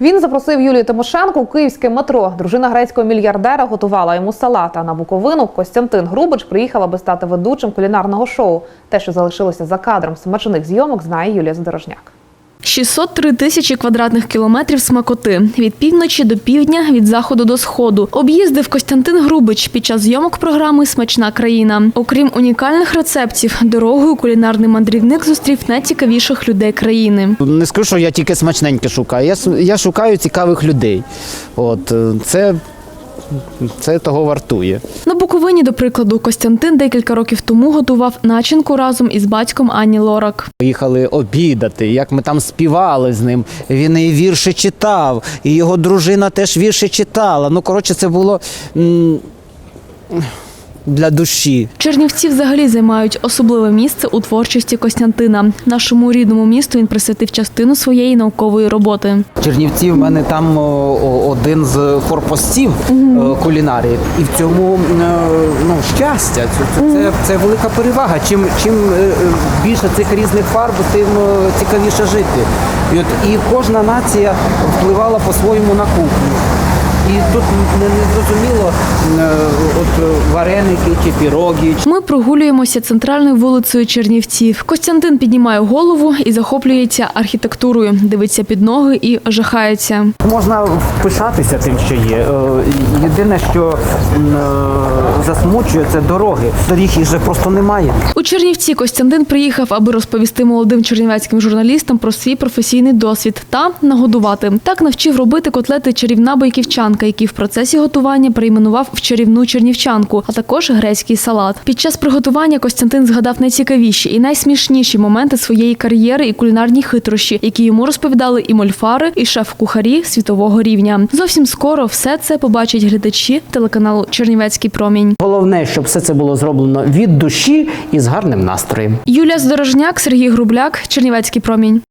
Він запросив Юлію Тимошенко у київське метро. Дружина грецького мільярдера готувала йому салата. На Буковину Костянтин Грубич приїхав, аби стати ведучим кулінарного шоу. Те, що залишилося за кадром смачних зйомок, знає Юлія Задорожняк. 603 тисячі квадратних кілометрів смакоти від півночі до півдня, від заходу до сходу. Об'їздив Костянтин Грубич під час зйомок програми Смачна країна. Окрім унікальних рецептів, дорогою кулінарний мандрівник зустрів найцікавіших людей країни. Не скажу, що я тільки смачненьке шукаю. Я, я шукаю цікавих людей. От е, це, це того вартує. На Буковині, до прикладу, Костянтин декілька років тому готував начинку разом із батьком Ані Лорак. Поїхали обідати, як ми там співали з ним. Він і вірші читав, і його дружина теж вірші читала. Ну, коротше, це було м, для душі. Чернівці взагалі займають особливе місце у творчості Костянтина. Нашому рідному місту він присвятив частину своєї наукової роботи. Чернівці в мене там один з форпостів е, кулінарії. І в цьому е, ну, щастя. Це, це, це, це велика перевага. Чим, чим е, більше цих різних фарб, тим цікавіше жити. І, от, і кожна нація впливала по-своєму на кухню. І тут не, не зрозуміло е, от е, вареники чи піроги, Ми прогулюємося центральною вулицею Чернівців. Костянтин піднімає голову і захоплюється архітектурою, дивиться під ноги і жахається. Можна впишатися тим, що є. Е, Єдине, що засмучує, це дороги. Доріг їх вже просто немає. У Чернівці Костянтин приїхав, аби розповісти молодим чернівецьким журналістам про свій професійний досвід та нагодувати. Так навчив робити котлети чарівна бойківчанка, який в процесі готування перейменував в чарівну чернівчанку, а також грецький салат. Під час приготування Костянтин згадав найцікавіші і найсмішніші моменти своєї кар'єри і кулінарні хитрощі, які йому розповідали і мольфари, і шеф-кухарі світового рівня. Зовсім скоро все це побачать глядачі телеканалу Чернівецький промінь. Головне, щоб все це було зроблено від душі і з гарним настроєм. Юлія Здорожняк, Сергій Грубляк, Чернівецький промінь.